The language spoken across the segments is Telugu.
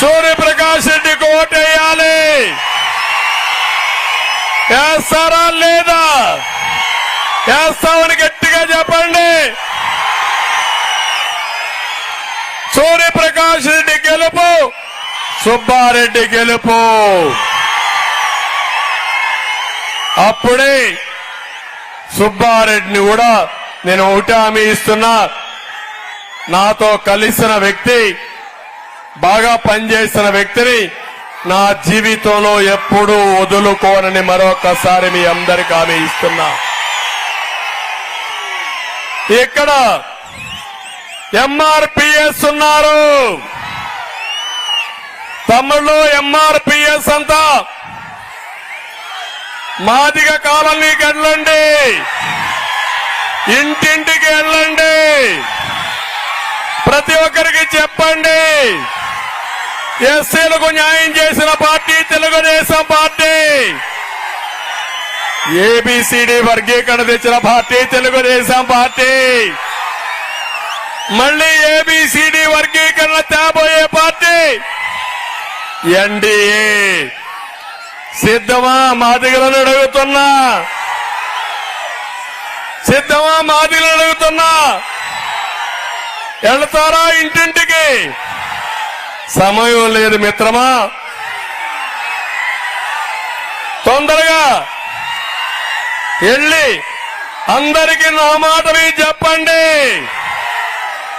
సూర్యప్రకాష్ రెడ్డికి ఓటేయాలి. వేస్తారా లేదా? వేస్తామని గట్టిగా చెప్పండి. సూర్యప్రకాష్ రెడ్డి గెలుపు సుబ్బారెడ్డి గెలుపు. అప్పుడే సుబ్బారెడ్డిని కూడా నేను ఒకటి హామీ ఇస్తున్నా. నాతో కలిసిన వ్యక్తి బాగా పనిచేసిన వ్యక్తిని నా జీవితంలో ఎప్పుడూ వదులుకోనని మరొకసారి మీ అందరికి హామీ ఇస్తున్నా. ఇక్కడ ఎంఆర్పిఎస్ ఉన్నారు. తమిళ్ళు ఎంఆర్పిఎస్ అంతా మాదిగ కాలనీకి వెళ్ళండి. ఇంటింటికి వెళ్ళండి. ప్రతి ఒక్కరికి చెప్పండి. ఎస్సీలకు న్యాయం చేసిన పార్టీ తెలుగుదేశం పార్టీ. ఏబిసిడి వర్గీకరణ తెచ్చిన పార్టీ తెలుగుదేశం పార్టీ. మళ్ళీ ఏబిసిడి వర్గీకరణ తేబోయే పార్టీ. ఎన్డీఏ సిద్ధమా? మాదిగలను అడుగుతున్నా. సిద్ధమా? మాదిగలను అడుగుతున్నా. వెళ్తారా ఇంటింటికి? సమయం లేదు మిత్రమా. తొందరగా వెళ్ళి అందరికి నా మాట చెప్పండి.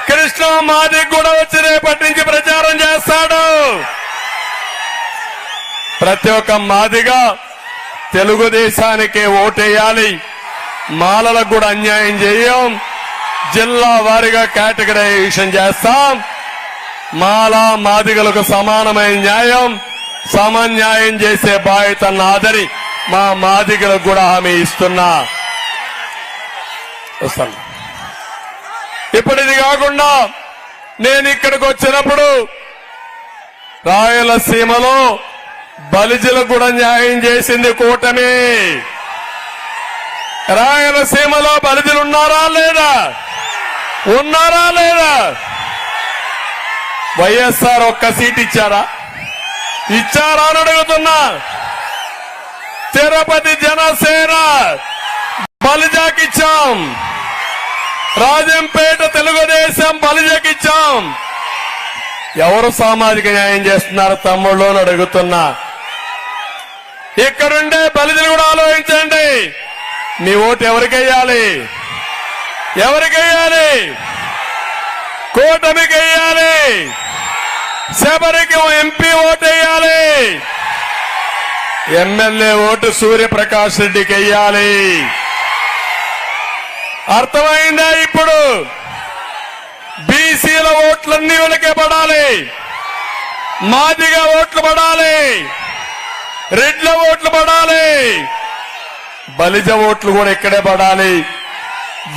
కృష్ణ మాది కూడా వచ్చి రేపటి నుంచి ప్రచారం చేస్తాడు. ప్రతి ఒక్క మాదిగా తెలుగుదేశానికి ఓటేయాలి. మాలలకు కూడా అన్యాయం చేయం. జిల్లా వారిగా కేటగరైజేషన్ చేస్తాం. మాలా మాదిగలకు సమానమైన న్యాయం సమన్యాయం చేసే బాధ్యత ఆదరి మా మాదిగలకు కూడా హామీ ఇస్తున్నా. వస్తాను. ఇప్పుడు ఇది కాకుండా నేను ఇక్కడికి వచ్చినప్పుడు రాయలసీమలో బలిజలకు కూడా న్యాయం చేసింది కూటమి. రాయలసీమలో బలిజలు ఉన్నారా లేదా? ఉన్నారా లేదా? వైఎస్ఆర్ ఒక్క సీట్ ఇచ్చారా? ఇచ్చారా అని అడుగుతున్నా. తిరుపతి జనసేన బలిజాకిచ్చాం రాజంపేట తెలుగుదేశం బలిజాకిచ్చాం ఎవరు సామాజిక న్యాయం చేస్తున్నారు తమ్ముళ్ళు అని అడుగుతున్నా. ఇక్కడుండే బలిజలు కూడా ఆలోచించండి. మీ ఓటు ఎవరికెయ్యాలి ఎవరికెయ్యాలి కూటమికి వేయాలి శబరికి ఎంపీ ఓటు వేయాలి ఎమ్మెల్యే ఓటు సూర్యప్రకాష్ రెడ్డికి వేయాలి అర్థమైందా ఇప్పుడు? బీసీల ఓట్లన్నీ వెనకే పడాలి. మాదిగా ఓట్లు పడాలి. రెడ్ల ఓట్లు పడాలి. బలిజ ఓట్లు కూడా ఇక్కడే పడాలి.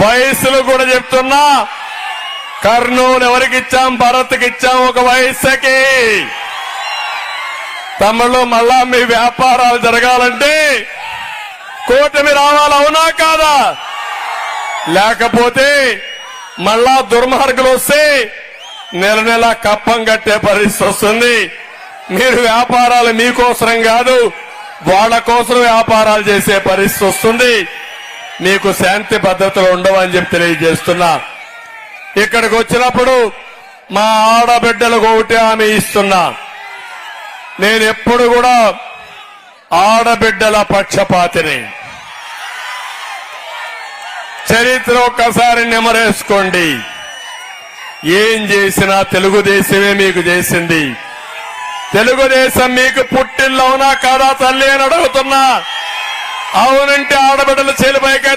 వయసులు కూడా చెప్తున్నా కర్నూలు ఎవరికి ఇచ్చాం? భరత్కి ఇచ్చాం ఒక వయస్సుకి. తమిళలో మళ్ళా మీ వ్యాపారాలు జరగాలంటే కూటమి రావాలి? అవునా కాదా? లేకపోతే మళ్ళా దుర్మార్గులు వస్తే నెల నెల కప్పం కట్టే పరిస్థితి వస్తుంది. మీరు వ్యాపారాలు మీకోసరం కాదు వాళ్ళ కోసం వ్యాపారాలు చేసే పరిస్థితి వస్తుంది. మీకు శాంతి భద్రతలు ఉండవని చెప్పి తెలియజేస్తున్నా. ఇక్కడికి వచ్చినప్పుడు మా ఆడబిడ్డలకు ఒకటి ఆమె ఇస్తున్నా. నేను ఎప్పుడు కూడా ఆడబిడ్డల పక్షపాతిని. చరిత్ర ఒక్కసారి నెమరేసుకోండి. ఏం చేసినా తెలుగుదేశమే మీకు చేసింది. తెలుగుదేశం మీకు పుట్టిల్లు అవునా కాదా తల్లి అని అడుగుతున్నా. అవునంటే ఆడబిడ్డలు చేలిపైకి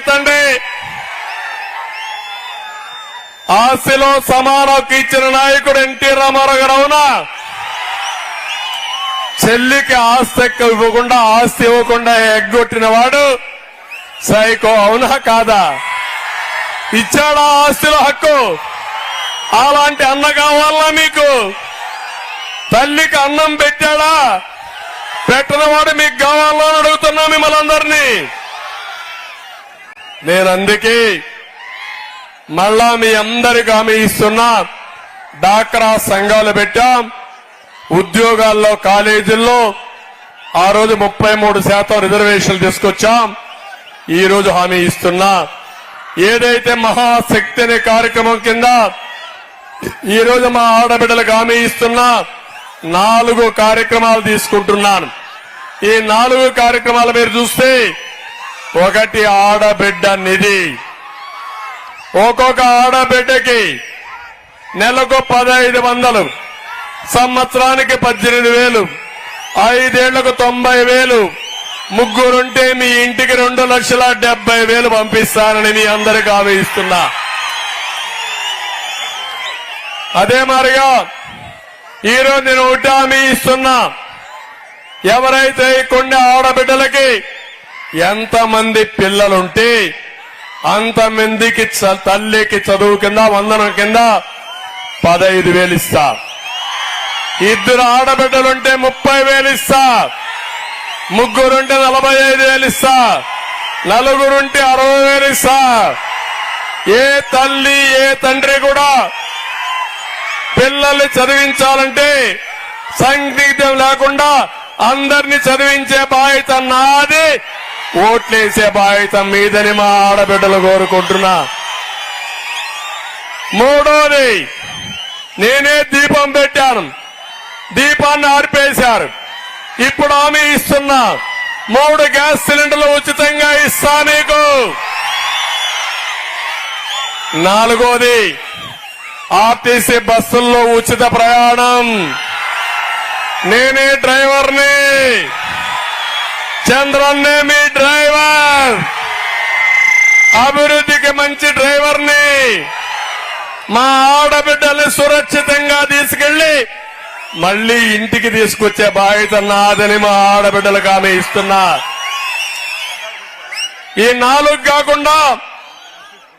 ఆస్తిలో సమానకు ఇచ్చిన నాయకుడు ఎన్టీ రామారావు గారు అవునా? చెల్లికి ఆస్తి ఎక్కువ ఇవ్వకుండా ఆస్తి ఇవ్వకుండా ఎగ్గొట్టిన వాడు సైకో అవునా కాదా? ఇచ్చాడా ఆస్తిలో హక్కు? అలాంటి అన్న కావాలా మీకు? తల్లికి అన్నం పెట్టాడా? పెట్టినవాడు మీకు కావాలా అని అడుగుతున్నా మిమ్మల్ని అందరినీ. నేను అందుకే మళ్ళా మీ అందరికి హామీ ఇస్తున్నా. డాక్రా సంఘాలు పెట్టాం. ఉద్యోగాల్లో కాలేజీల్లో ఆ రోజు ముప్పై మూడు శాతం రిజర్వేషన్లు తీసుకొచ్చాం. ఈ రోజు హామీ ఇస్తున్నా. ఏదైతే మహాశక్తి అనే కార్యక్రమం కింద ఈ రోజు మా ఆడబిడ్డలకు హామీ ఇస్తున్నా నాలుగు కార్యక్రమాలు తీసుకుంటున్నాను. ఈ నాలుగు కార్యక్రమాలు మీరు చూస్తే ఒకటి ఆడబిడ్డ నిధి ఒక్కొక్క ఆడబిడ్డకి నెలకు పదహైదు వందలు సంవత్సరానికి పద్దెనిమిది వేలు ఐదేళ్ళకు తొంభై వేలు ముగ్గురుంటే మీ ఇంటికి రెండు లక్షల డెబ్బై వేలు పంపిస్తానని మీ అందరికి హామీ అదే మారిగా ఈరోజు నేను ఒకటి హామీ ఇస్తున్నా. ఎవరైతే కొన్ని ఆడబిడ్డలకి ఎంతమంది పిల్లలుంటే అంతమందికి చ- తల్లికి చదువు కింద వందనం కింద పదహైదు వేలు ఇస్తా. ఇద్దరు ఆడబిడ్డలుంటే ముప్పై వేలు ఇస్తా. ముగ్గురుంటే నలభై ఐదు వేలు ఇస్తా. నలుగురుంటే అరవై వేలు ఇస్తా. ఏ తల్లి ఏ తండ్రి కూడా పిల్లల్ని చదివించాలంటే సందిగ్ధం లేకుండా అందరిని చదివించే బాధ్యత నాది. ఓట్లేసే బాధ్యత మీదని మా ఆడబిడ్డలు కోరుకుంటున్నా. మూడోది నేనే దీపం పెట్టాను. దీపాన్ని ఆర్పేశారు. ఇప్పుడు హామీ ఇస్తున్నా. మూడు గ్యాస్ సిలిండర్లు ఉచితంగా ఇస్తా నీకు. నాలుగోది ఆర్టీసీ బస్సుల్లో ఉచిత ప్రయాణం. నేనే డ్రైవర్ని. చంద్రన్నే మీ డ్రైవర్. అభివృద్ధికి మంచి డ్రైవర్ని. మా ఆడబిడ్డల్ని సురక్షితంగా తీసుకెళ్ళి మళ్ళీ ఇంటికి తీసుకొచ్చే బాధ్యత నాదని మా ఆడబిడ్డలకు ఆమె ఇస్తున్నా. ఈ నాలుగు కాకుండా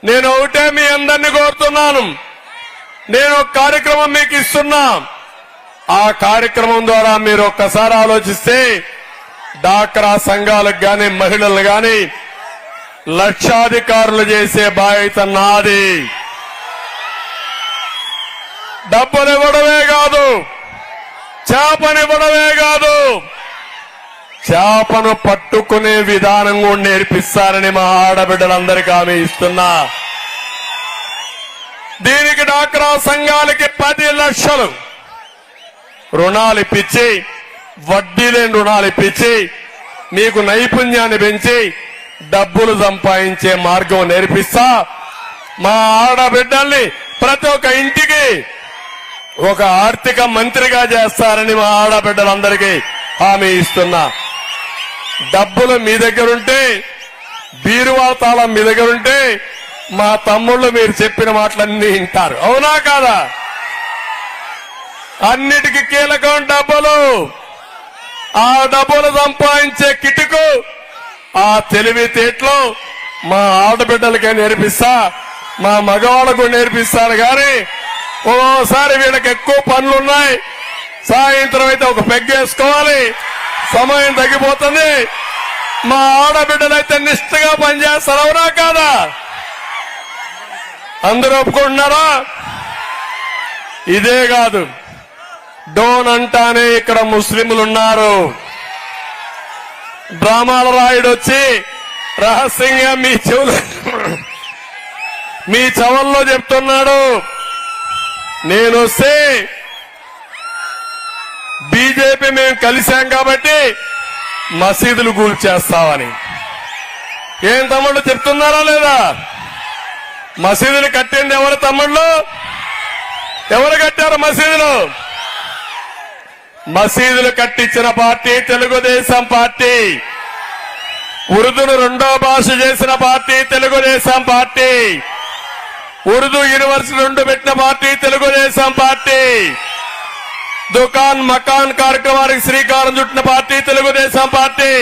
నేను ఒకటే మీ అందరినీ కోరుతున్నాను. నేను ఒక కార్యక్రమం మీకు ఇస్తున్నా. ఆ కార్యక్రమం ద్వారా మీరు ఒక్కసారి ఆలోచిస్తే డాక్రా సంఘాలకు గాని మహిళలు గాని లక్షాధికారులు చేసే బాధ్యత నాది. డబ్బునివ్వడమే కాదు చేపనివ్వడమే కాదు చేపను పట్టుకునే విధానం కూడా నేర్పిస్తారని మా ఆడబిడ్డలందరికీ ఆమె ఇస్తున్నా. దీనికి డాక్రా సంఘాలకి పది లక్షలు రుణాలు ఇప్పించి వడ్డీ లేని రుణాలు ఇప్పించి మీకు నైపుణ్యాన్ని పెంచి డబ్బులు సంపాదించే మార్గం నేర్పిస్తా. మా ఆడబిడ్డల్ని ప్రతి ఒక్క ఇంటికి ఒక ఆర్థిక మంత్రిగా చేస్తారని మా ఆడబిడ్డలందరికీ హామీ ఇస్తున్నా. డబ్బులు మీ దగ్గరుంటే బీరువా తాళం మీ దగ్గరుంటే మా తమ్ముళ్ళు మీరు చెప్పిన మాటలన్నీ వింటారు. అవునా కాదా? అన్నిటికీ కీలకం డబ్బులు. ఆ డబ్బులు సంపాదించే కిటుకు ఆ తెలివితేటలు మా ఆడబిడ్డలకే నేర్పిస్తా మా మగవాళ్ళకు నేర్పిస్తాను కానీ ఓసారి వీళ్ళకి ఎక్కువ పనులున్నాయి. సాయంత్రం అయితే ఒక పెగ్గేసుకోవాలి సమయం తగ్గిపోతుంది. మా ఆడబిడ్డలైతే నిష్ఠగా పనిచేస్తారు అవునా కాదా? అందరూ ఒప్పుకుంటున్నారా? ఇదే కాదు. డోన్ అంటానే ఇక్కడ ముస్లింలు ఉన్నారు డ్రామాల రాయుడు వచ్చి రహస్యంగా మీ చెవులు మీ చవల్లో చెప్తున్నాడు. నేను వస్తే బీజేపీ మేము కలిశాం కాబట్టి మసీదులు కూల్చేస్తామని. ఏం తమ్ముళ్ళు చెప్తున్నారా లేదా? మసీదులు కట్టింది ఎవరు తమ్ముళ్ళు? ఎవరు కట్టారు మసీదులు? మసీదులు కట్టించిన పార్టీ తెలుగుదేశం పార్టీ. ఉర్దూను రెండో భాష చేసిన party Telugu Desam party. Urdu university రెండు పెట్టిన పార్టీ తెలుగుదేశం పార్టీ. దుకాన్ మకాన్ కార్యక్రమానికి శ్రీకారం చుట్టిన పార్టీ తెలుగుదేశం పార్టీ.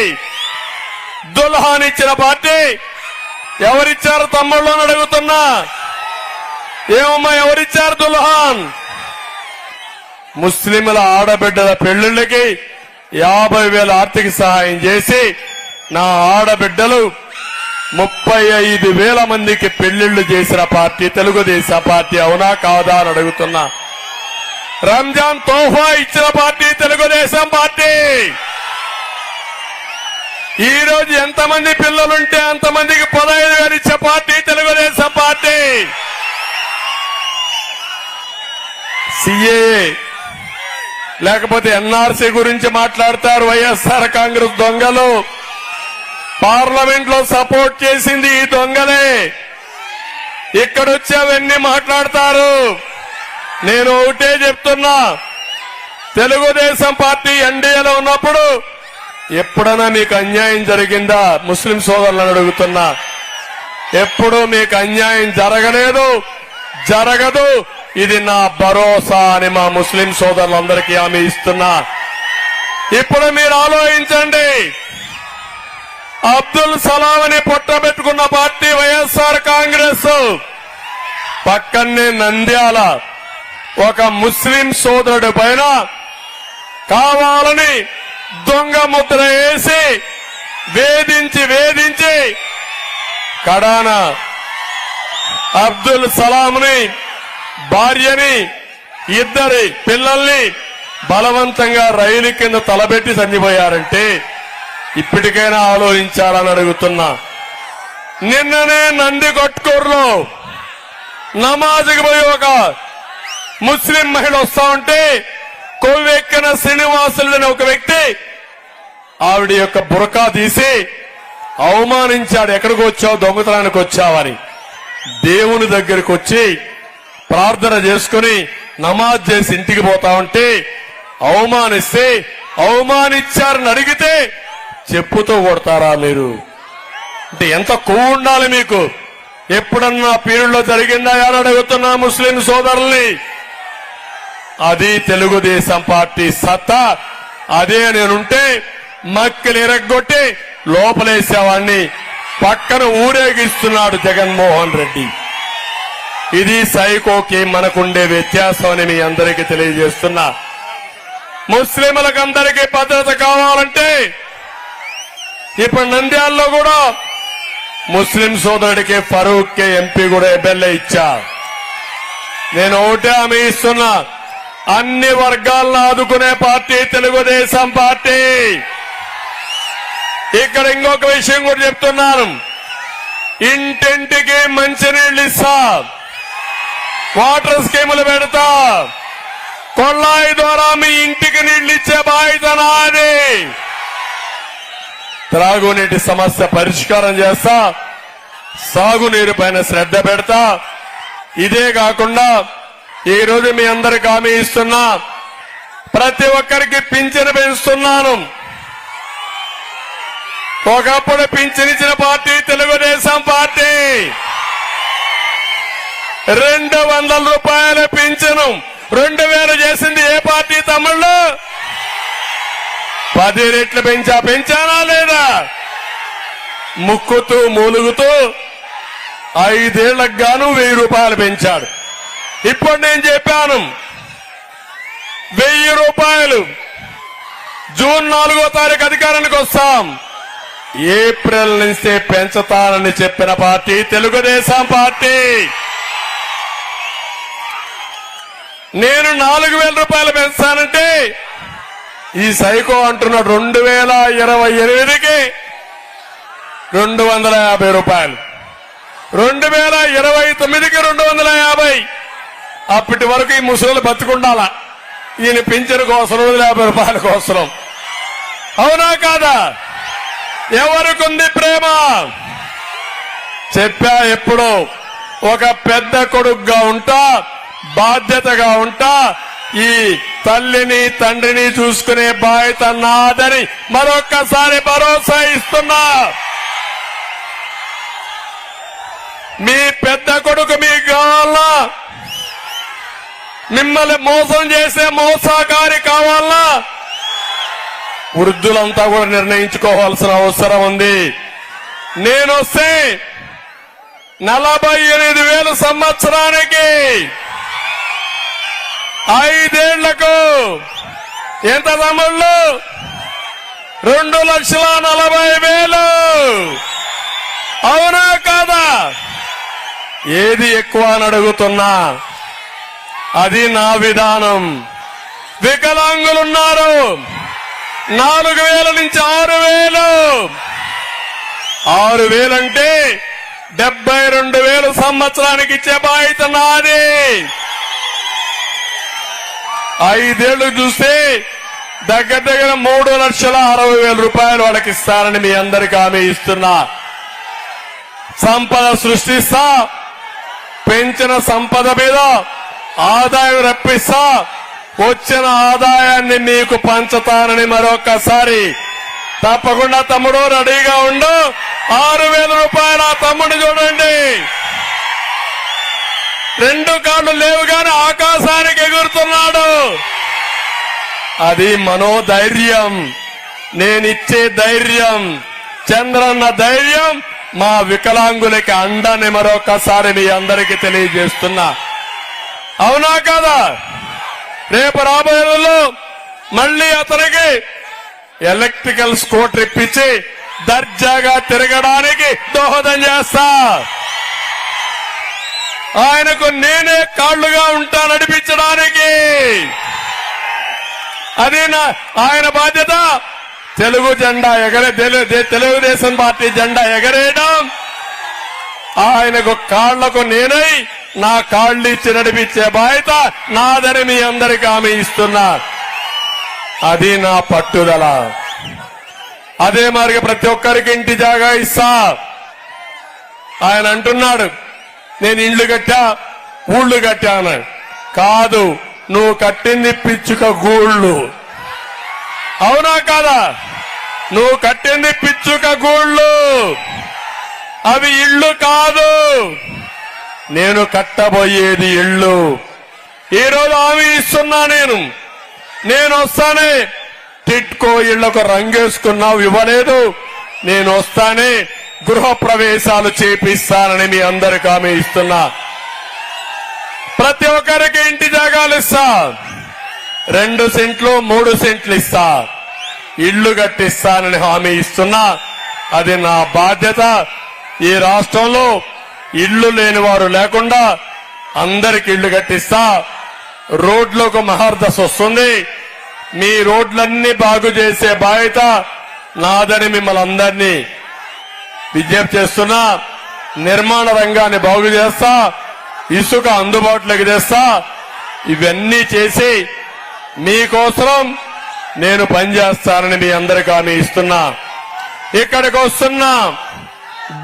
దుల్హాన్ ఇచ్చిన పార్టీ. ఎవరిచ్చారు తమ్ముళ్ళు అని అడుగుతున్నా? ఏమమ్మా ఎవరిచ్చారు దుల్హాన్? ముస్లింల ఆడబిడ్డల పెళ్ళిళ్ళకి యాభై వేల ఆర్థిక సహాయం చేసి నా ఆడబిడ్డలు ముప్పై ఐదు వేల మందికి పెళ్ళిళ్ళు చేసిన పార్టీ తెలుగుదేశం పార్టీ అవునా కాదా అని అడుగుతున్నా. రంజాన్ తోఫా ఇచ్చిన పార్టీ తెలుగుదేశం పార్టీ. ఈ రోజు ఎంతమంది పిల్లలుంటే అంతమందికి పదహైదు వేలు ఇచ్చే పార్టీ తెలుగుదేశం పార్టీ. సిఏ లేకపోతే ఎన్ఆర్సీ గురించి మాట్లాడతారు వైఎస్ఆర్ కాంగ్రెస్ దొంగలు. పార్లమెంట్లో సపోర్ట్ చేసింది ఈ దొంగలే. ఇక్కడొచ్చి అవన్నీ మాట్లాడతారు. నేను ఒకటే చెప్తున్నా. తెలుగుదేశం పార్టీ ఎన్డీఏలో ఉన్నప్పుడు ఎప్పుడైనా మీకు అన్యాయం జరిగిందా? ముస్లిం సోదరులను అడుగుతున్నా. ఎప్పుడు మీకు అన్యాయం జరగలేదు జరగదు. ఇది నా భరోసా అని మా ముస్లిం సోదరులందరికీ హామీ ఇస్తున్నా. ఇప్పుడు మీరు ఆలోచించండి. అబ్దుల్ సలాం అని పుట్టబెట్టుకున్న పార్టీ వైఎస్ఆర్ కాంగ్రెస్. పక్కనే నంద్యాల. ఒక ముస్లిం సోదరుడి పైన కావాలని దొంగ ముద్ర వేసి వేధించి వేధించి కడాన అబ్దుల్ సలాంని భార్యని ఇద్దరి పిల్లల్ని బలవంతంగా రైలు కింద తలబెట్టి చనిపోయారంటే ఇప్పటికైనా ఆలోచించాలని అడుగుతున్నా. నిన్ననే నంది కొట్టుకూరులో నమాజ్కి పోయి ఒక ముస్లిం మహిళ వస్తా ఉంటే కొవ్వెక్కిన శ్రీనివాసులు అనే ఒక వ్యక్తి ఆవిడ యొక్క బురకా తీసి అవమానించాడు. ఎక్కడికి వచ్చావు? దొంగతనానికి వచ్చావని. దేవుని దగ్గరికి వచ్చి ప్రార్థన చేసుకుని నమాజ్ చేసి ఇంటికి పోతా ఉంటే అవమానిస్తే అవమానించారని అడిగితే చెప్పుతో కొడతారా మీరు? అంటే ఎంత కొవ్వు ఉండాలి మీకు? ఎప్పుడన్నా పీరియడ్లో జరిగిందా? అని అడుగుతున్నా ముస్లిం సోదరుల్ని? అది తెలుగుదేశం పార్టీ సత్తా. అదే నేనుంటే మక్కిలు ఎరగొట్టి లోపలేసేవాణ్ణి. పక్కన ఊరేగిస్తున్నాడు జగన్మోహన్ రెడ్డి. ఇది సైకోకి మనకుండే వ్యత్యాసం అని మీ అందరికీ తెలియజేస్తున్నా. ముస్లింలకు అందరికీ భద్రత కావాలంటే ఇప్పుడు నంద్యాలలో కూడా ముస్లిం సోదరుడికి ఫరూక్ కే ఎంపీ కూడా ఎమ్మెల్యే ఇచ్చా. నేను ఒకటే హామీ ఇస్తున్నా. అన్ని వర్గాలను ఆదుకునే పార్టీ తెలుగుదేశం పార్టీ. ఇక్కడ ఇంకొక విషయం కూడా చెప్తున్నాను. ఇంటింటికి మంచినీళ్ళు ఇస్తా. వాటర్ స్కీములు పెడతా. కొల్లాయి ద్వారా మీ ఇంటికి నీళ్ళు ఇచ్చే బాధ్యత నాది. త్రాగునీటి సమస్య పరిష్కారం చేస్తా. సాగునీరు పైన శ్రద్ధ పెడతా. ఇదే కాకుండా ఈ రోజు మీ అందరికి హామీ ఇస్తున్నా. ప్రతి ఒక్కరికి పింఛను పెంచుతున్నాను. ఒకప్పుడు పింఛనిచ్చిన పార్టీ తెలుగుదేశం పార్టీ. రెండు వందల రూపాయల పింఛను. రెండు వేలు చేసింది ఏ పార్టీ తమ్ముళ్ళు? పది రెట్లు పెంచా పెంచానా లేదా? ముక్కుతూ మూలుగుతూ ఐదేళ్ళకు గాను వెయ్యి రూపాయలు పెంచాడు. ఇప్పుడు నేను చెప్పాను వెయ్యి రూపాయలు జూన్ నాలుగో తారీఖు అధికారానికి వస్తాం. ఏప్రిల్ నుంచే పెంచుతానని చెప్పిన పార్టీ తెలుగుదేశం పార్టీ. నేను నాలుగు వేల రూపాయలు పెంచానంటే ఈ సైకో అంటున్న రెండు వేల ఇరవై ఎనిమిదికి రెండు వందల యాభై రూపాయలు. రెండు వేల ఇరవై తొమ్మిదికి రెండు వందల యాభై. అప్పటి వరకు ఈ ముసలి బతుకుండాల? ఈయన పింఛను కోసం రెండు యాభై రూపాయల కోసం. అవునా కాదా? ఎవరికుంది ప్రేమ? చెప్పా ఎప్పుడు. ఒక పెద్ద కొడుగ్గా ఉంటా బాధ్యతగా ఉంటా. ఈ తల్లిని తండ్రిని చూసుకునే బాధ్యత నాదని మరొక్కసారి భరోసా ఇస్తున్నా. మీ పెద్ద కొడుకు మీకు కావాలా మిమ్మల్ని మోసం చేసే మోసాకారి కావాలా వృద్ధులంతా కూడా నిర్ణయించుకోవాల్సిన అవసరం ఉంది. నేను వస్తే నలభై ఎనిమిది వేల సంవత్సరానికి ఐదేళ్ళకు ఎంత తమ్ముళ్ళు? రెండు లక్షల నలభై వేలు. అవునా కాదా? ఏది ఎక్కువ అని అడుగుతున్నా అది నా విధానం. వికలాంగులున్నారు. నాలుగు వేల నుంచి ఆరు వేలు. ఆరు వేలంటే డెబ్బై రెండు వేలు సంవత్సరానికి ఇచ్చే బాధ్యత నాది. ఐదేళ్ళు చూస్తే దగ్గర దగ్గర మూడు లక్షల అరవై వేల రూపాయలు వాళ్ళకి ఇస్తారని మీ అందరికి ఆమె ఇస్తున్నా. సంపద సృష్టిస్తా పెంచిన సంపద మీద ఆదాయం రప్పిస్తా వచ్చిన ఆదాయాన్ని మీకు పంచుతానని మరొకసారి తప్పకుండా తమ్ముడు రెడీగా ఉండు. ఆరు వేల రూపాయల తమ్ముడు చూడండి. రెండు కాళ్ళు లేవు గాని ఆకాశానికి ఎగురుతున్నాడు. అది మనోధైర్యం. నేనిచ్చే ధైర్యం. చంద్రన్న ధైర్యం. మా వికలాంగులకి అండని మరొకసారి మీ అందరికీ తెలియజేస్తున్నా. అవునా కదా? రేపు రాబోయే రోజుల్లో మళ్ళీ అతనికి ఎలక్ట్రికల్ స్కూటర్ ఇప్పించి దర్జాగా తిరగడానికి దోహదం చేస్తా. ఆయనకు నేనే కాళ్ళుగా ఉంటా నడిపించడానికి అది నా ఆయన బాధ్యత. తెలుగు జెండా ఎగరే తెలుగుదేశం పార్టీ జెండా ఎగరేయడం. ఆయనకు కాళ్ళకు నేనై నా కాళ్ళు ఇచ్చి నడిపించే బాధ్యత నాదని మీ అందరికీ హామీ ఇస్తున్నా. అది నా పట్టుదల. అదే మరి ప్రతి ఒక్కరికి ఇంటి జాగా ఇస్తా. ఆయన అంటున్నాడు నేను ఇండ్లు కట్టా ఊళ్ళు కట్టాను కాదు నువ్వు కట్టింది పిచ్చుక గూళ్ళు. అవునా కాదా? నువ్వు కట్టింది పిచ్చుక గూళ్ళు. అవి ఇళ్ళు కాదు. నేను కట్టబోయేది ఇళ్ళు. ఈరోజు హామీ ఇస్తున్నా నేను. నేను వస్తానే. టిట్కో ఇళ్ళకు రంగేసుకున్నావు ఇవ్వలేదు. నేను వస్తానే. గృహ ప్రవేశాలు చేపిస్తానని మీ అందరికి హామీ ఇస్తున్నా. ప్రతి ఒక్కరికి ఇంటి జాగాలు ఇస్తా. రెండు సెంట్లు మూడు సెంట్లు ఇస్తా. ఇళ్ళు కట్టిస్తానని హామీ ఇస్తున్నా. అది నా బాధ్యత. ఈ రాష్ట్రంలో ఇళ్ళు లేని వారు లేకుండా అందరికి ఇళ్ళు కట్టిస్తా. రోడ్లకు మహార్దశ వస్తుంది. మీ రోడ్లన్నీ బాగు చేసే బాధ్యత నాదని మిమ్మల్ని అందరినీ. విజ్ఞప్తి చేస్తున్నా నిర్మాణ రంగాన్ని బాగు చేస్తా ఇసుక అందుబాటులోకి తెస్తా. ఇవన్నీ చేసి మీకోసం నేను పనిచేస్తానని మీ అందరికీ హామీ ఇస్తున్నా. ఇక్కడికి వస్తున్నా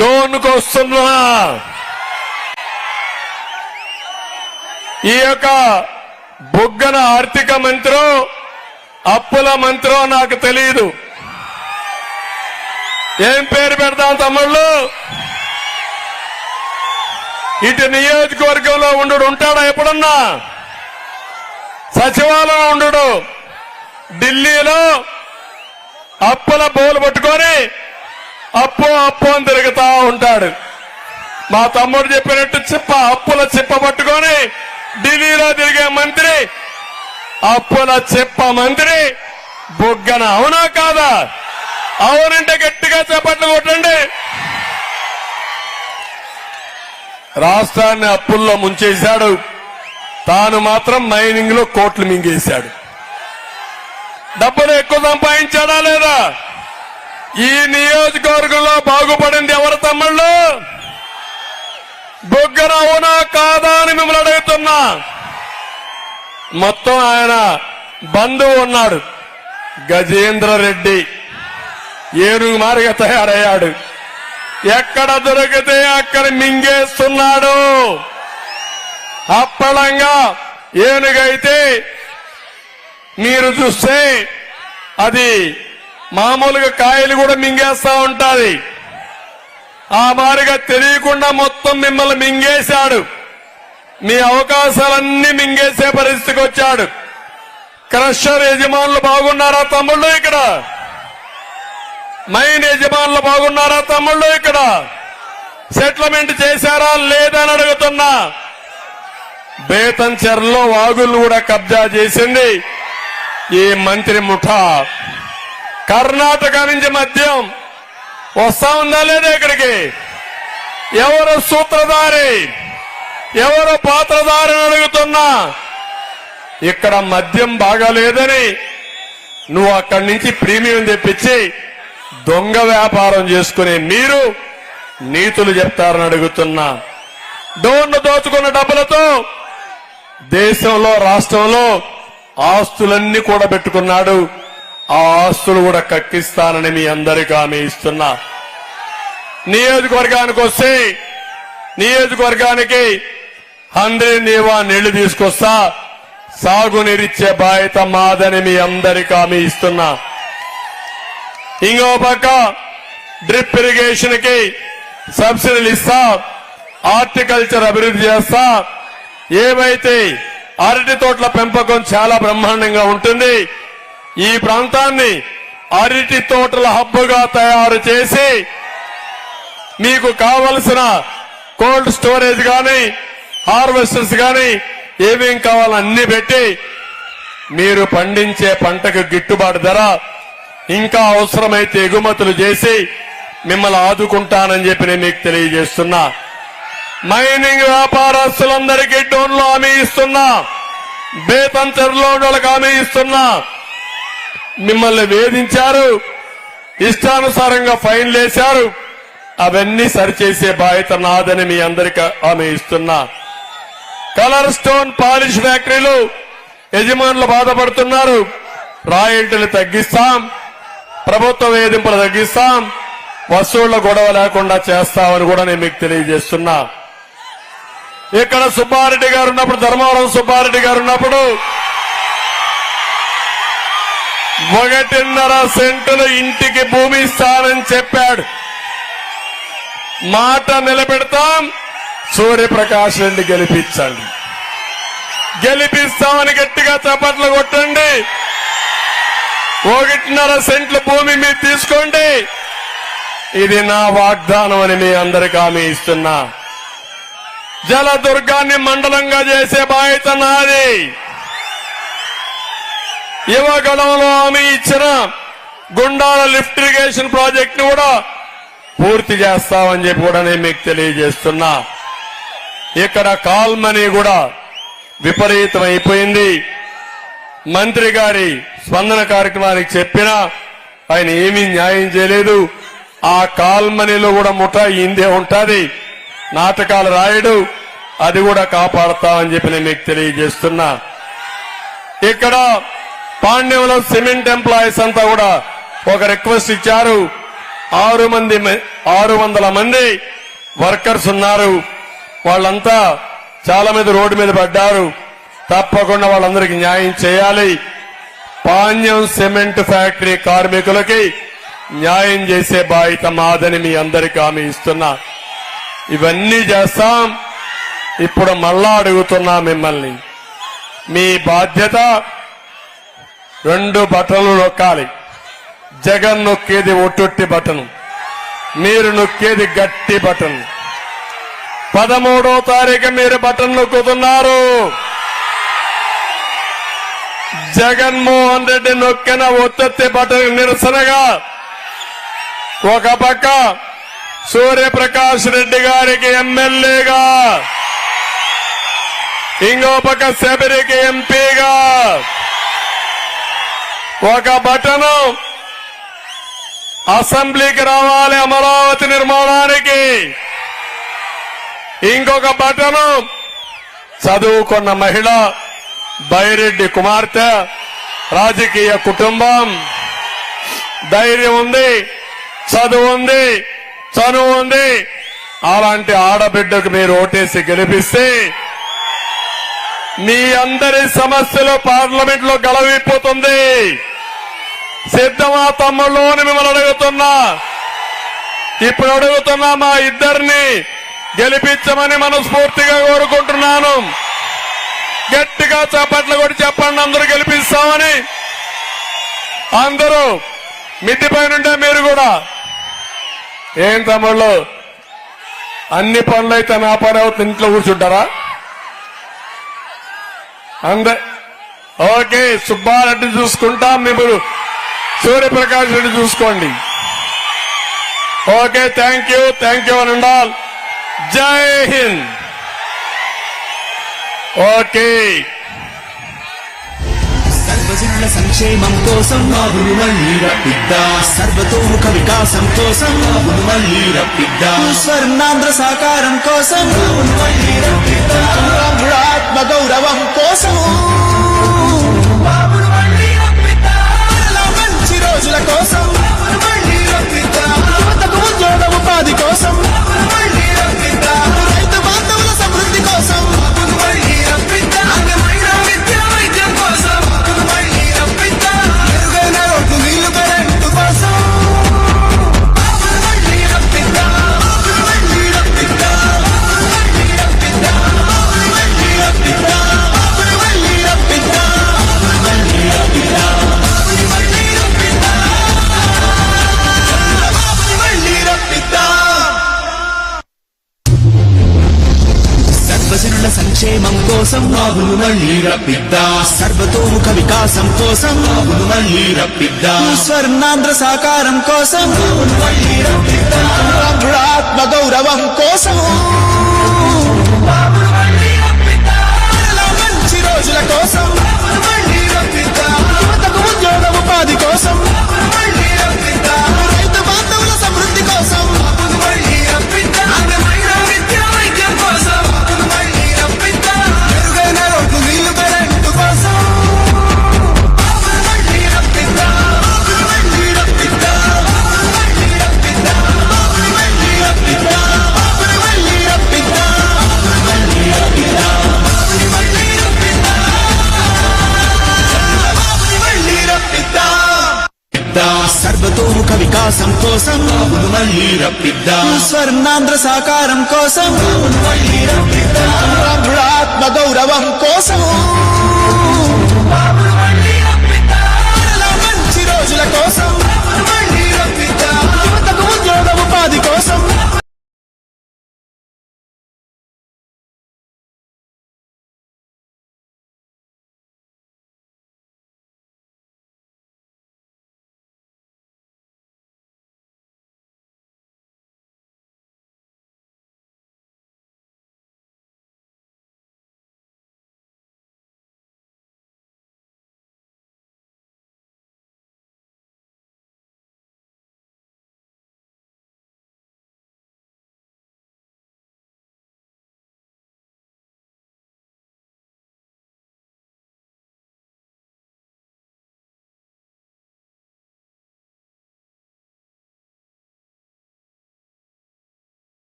డోన్కు వస్తున్నా. ఈ యొక్క బుగ్గన ఆర్థిక మంత్రో అప్పుల మంత్రో నాకు తెలియదు ఏం పేరు పెడతాం తమ్ముళ్ళు? ఇటు నియోజకవర్గంలో ఉండు ఉంటాడా ఎప్పుడన్నా? సచివాలయం ఉండు ఢిల్లీలో అప్పుల బోలు పట్టుకొని అప్పు అప్పు అని తిరుగుతా ఉంటాడు. మా తమ్ముడు చెప్పినట్టు చిప్ప అప్పుల చిప్ప పట్టుకొని ఢిల్లీలో తిరిగే మంత్రి అప్పుల చిప్ప మంత్రి బుగ్గన అవునా కాదా? అవునంటే గట్టిగా చేపట్లు కొట్టండి. రాష్ట్రాన్ని అప్పుల్లో ముంచేశాడు. తాను మాత్రం మైనింగ్లో కోట్లు మింగేశాడు. డబ్బులు ఎక్కువ సంపాదించాడా లేదా? ఈ నియోజకవర్గంలో బాగుపడింది ఎవరు తమ్ముళ్ళు? బొగ్గన అవునా కాదా అని మిమ్మల్ని అడుగుతున్నా. మొత్తం ఆయన బంధువు ఉన్నాడు. గజేంద్ర రెడ్డి. ఏనుగు తయారయ్యాడు. ఎక్కడ దొరికితే అక్కడ మింగేస్తున్నాడు. అప్పళంగా ఏనుగైతే మీరు చూస్తే అది మామూలుగా కాయలు కూడా మింగేస్తా ఉంటుంది. ఆ మారిగా తెలియకుండా మొత్తం మిమ్మల్ని మింగేశాడు. మీ అవకాశాలన్నీ మింగేసే పరిస్థితికి వచ్చాడు. క్రషర్ యజమానులు బాగున్నారా తమ్ముళ్ళు ఇక్కడ? మైన్ యజమానులు బాగున్నారా తమ్ముళ్ళు ఇక్కడ? సెటిల్మెంట్ చేశారా లేదని అడుగుతున్నా. బేతంచెర్లో వాగులు కూడా కబ్జా చేసింది. ఈ మంత్రి ముఠా. కర్ణాటక నుంచి మద్యం. వస్తా ఉందా లేదా ఇక్కడికి? ఎవరు సూత్రధారి? ఎవరు పాత్రధారి అడుగుతున్నా. ఇక్కడ మద్యం బాగాలేదని నువ్వు అక్కడి నుంచి ప్రీమియం తెప్పించి దొంగ వ్యాపారం చేసుకునే మీరు నీతులు చెప్తారని అడుగుతున్నా. డోన్ను దోచుకున్న డబ్బులతో దేశంలో రాష్ట్రంలో ఆస్తులన్నీ కూడా పెట్టుకున్నాడు. ఆ ఆస్తులు కూడా కక్కిస్తానని మీ అందరికీ హామీ ఇస్తున్నా. నియోజకవర్గానికి వస్తే నియోజకవర్గానికి హండ్రెడ్ నీవా నీళ్ళు తీసుకొస్తా. సాగునీరిచ్చే బాధ్యత మాదని మీ అందరికీ హామీ ఇస్తున్నా. ఇంకో పక్క డ్రిప్ ఇరిగేషన్కి సబ్సిడీలు ఇస్తా హార్టికల్చర్ అభివృద్ధి చేస్తా. ఏవైతే అరటి తోటల పెంపకం చాలా బ్రహ్మాండంగా ఉంటుంది ఈ ప్రాంతాన్ని అరటి తోటల హబ్బుగా తయారు చేసి మీకు కావలసిన కోల్డ్ స్టోరేజ్ గాని హార్వెస్టర్స్ గాని ఏమేం కావాలో అన్ని పెట్టి మీరు పండించే పంటకు గిట్టుబాటు ధర ఇంకా అవసరమైతే ఎగుమతులు చేసి మిమ్మల్ని ఆదుకుంటానని చెప్పి నేను మీకు తెలియజేస్తున్నా. మైనింగ్ వ్యాపారస్తులందరికీ డోన్లు హామీ ఇస్తున్నా. బేతంచెరులో వాళ్ళకి హామీ ఇస్తున్నా. మిమ్మల్ని వేధించారు. ఇష్టానుసారంగా ఫైన్లు వేశారు. అవన్నీ సరిచేసే బాధ్యత నాదని మీ అందరికీ హామీ ఇస్తున్నా. కలర్ స్టోన్ పాలిష్ ఫ్యాక్టరీలు యజమానులు బాధపడుతున్నారు. రాయల్టీలు తగ్గిస్తాం. ప్రభుత్వ వేధింపులు తగ్గిస్తాం. వసూళ్ళ గొడవ లేకుండా చేస్తామని కూడా నేను మీకు తెలియజేస్తున్నా. ఇక్కడ సుబ్బారెడ్డి గారు ఉన్నప్పుడు ధర్మవరం సుబ్బారెడ్డి గారు ఉన్నప్పుడు ఒకటిన్నర సెంటులు ఇంటికి భూమి ఇస్తానని చెప్పాడు. మాట నిలబెడతాం. సూర్యప్రకాష్ రెడ్డి గెలిపించండి. గెలిపిస్తామని గట్టిగా చప్పట్లు కొట్టండి. ఒకటిన్నర సెంట్ల భూమి మీరు తీసుకోండి. ఇది నా వాగ్దానం అని మీ అందరికి హామీ ఇస్తున్నా. జలదుర్గాన్ని మండలంగా చేసే బాధ్యత నాది. యువగళంలో హామీ ఇచ్చిన గుండాల లిఫ్ట్ ఇరిగేషన్ ప్రాజెక్ట్ను కూడా పూర్తి చేస్తామని చెప్పి కూడా నేను మీకు తెలియజేస్తున్నా. ఇక్కడ కాల్మనీ కూడా విపరీతం అయిపోయింది మంత్రి గారి స్పందన కార్యక్రమానికి చెప్పినా ఆయన ఏమీ న్యాయం చేయలేదు. ఆ కాల్మనీలో కూడా ముఠా ఇందే ఉంటుంది. నాటకాలు రాయడు. అది కూడా కాపాడతామని చెప్పి నేను మీకు తెలియజేస్తున్నా. ఇక్కడ పాండ్యంలో సిమెంట్ ఎంప్లాయీస్ అంతా కూడా ఒక రిక్వెస్ట్ ఇచ్చారు. ఆరు మంది ఆరు వందల మంది వర్కర్స్ ఉన్నారు. వాళ్ళంతా చాలా మంది రోడ్డు మీద పడ్డారు. తప్పకుండా వాళ్ళందరికీ న్యాయం చేయాలి. పాణ్యం సిమెంట్ ఫ్యాక్టరీ కార్మికులకి న్యాయం చేసే బాధ్యత మాదని మీ అందరికీ హామీ ఇస్తున్నా. ఇవన్నీ చేస్తాం. ఇప్పుడు మళ్ళా అడుగుతున్నా మిమ్మల్ని. మీ బాధ్యత రెండు బటన్లు నొక్కాలి. జగన్ నొక్కేది ఒట్టొట్టి బటన్. మీరు నొక్కేది గట్టి బటన్. పదమూడో తారీఖు మీరు బటన్ నొక్కుతున్నారు. జగన్మోహన్ రెడ్డి నొక్కిన ఉత్పత్తి బటన్ నిరసనగా ఒక పక్క సూర్యప్రకాష్ రెడ్డి గారికి ఎమ్మెల్యేగా ఇంకో పక్క శబరికి ఎంపీగా. ఒక బటను అసెంబ్లీకి రావాలి అమరావతి నిర్మాణానికి. ఇంకొక బటను చదువుకున్న మహిళ బైరెడ్డి కుమార్తె రాజకీయ కుటుంబం. ధైర్యం ఉంది చదువు ఉంది చనువు ఉంది. అలాంటి ఆడబిడ్డకు మీరు ఓటేసి గెలిపిస్తే మీ అందరి సమస్యలు పార్లమెంట్లో గలవిపోతుంది. సిద్ధమా తమ్ముళ్ళు అని మిమ్మల్ని అడుగుతున్నా. ఇప్పుడు అడుగుతున్నా మా ఇద్దరిని గెలిపించమని మనస్ఫూర్తిగా కోరుకుంటున్నాను. గట్టిగా చప్పట్లు కొట్టి చెప్పండి అందరూ గెలిపిస్తామని. అందరూ మిద్ది పైనుంటే మీరు కూడా. ఏం తమ్ముళ్ళు? అన్ని పనులు అయితే నా పని అవుతుంది ఇంట్లో కూర్చుంటారా? అంద. ఓకే సుబ్బారెడ్డి చూసుకుంటాం మీరు సూర్యప్రకాష్ రెడ్డి చూసుకోండి. Okay thank you thank you అని ఉండాలి జై హింద్. ఓకే. సర్వజనుల సంక్షేమం కోసం మా మళ్ళీ రప్పిద్దా సర్వతోముఖ వికాసం కోసం మా మళ్ళీ రప్పిద్దా స్వర్ణాంధ్ర సాకారం కోసం బాబును మళ్ళీ రప్పిద్దా ఆత్మ గౌరవం కోసం మంచి రోజుల కోసం ఉద్యోగ ఉపాధి కోసం సర్వతోముఖ వికాసం కోసం మళ్ళీ రప్పిద్దా స్వర్ణాంధ్ర సాకారం కోసం మళ్ళీ రప్పిద్దా ఆత్మ గౌరవం కోసం స్వర్ణాంధ్ర సాకారం కోసం. రాముడాత్మ గౌరవం కోసం.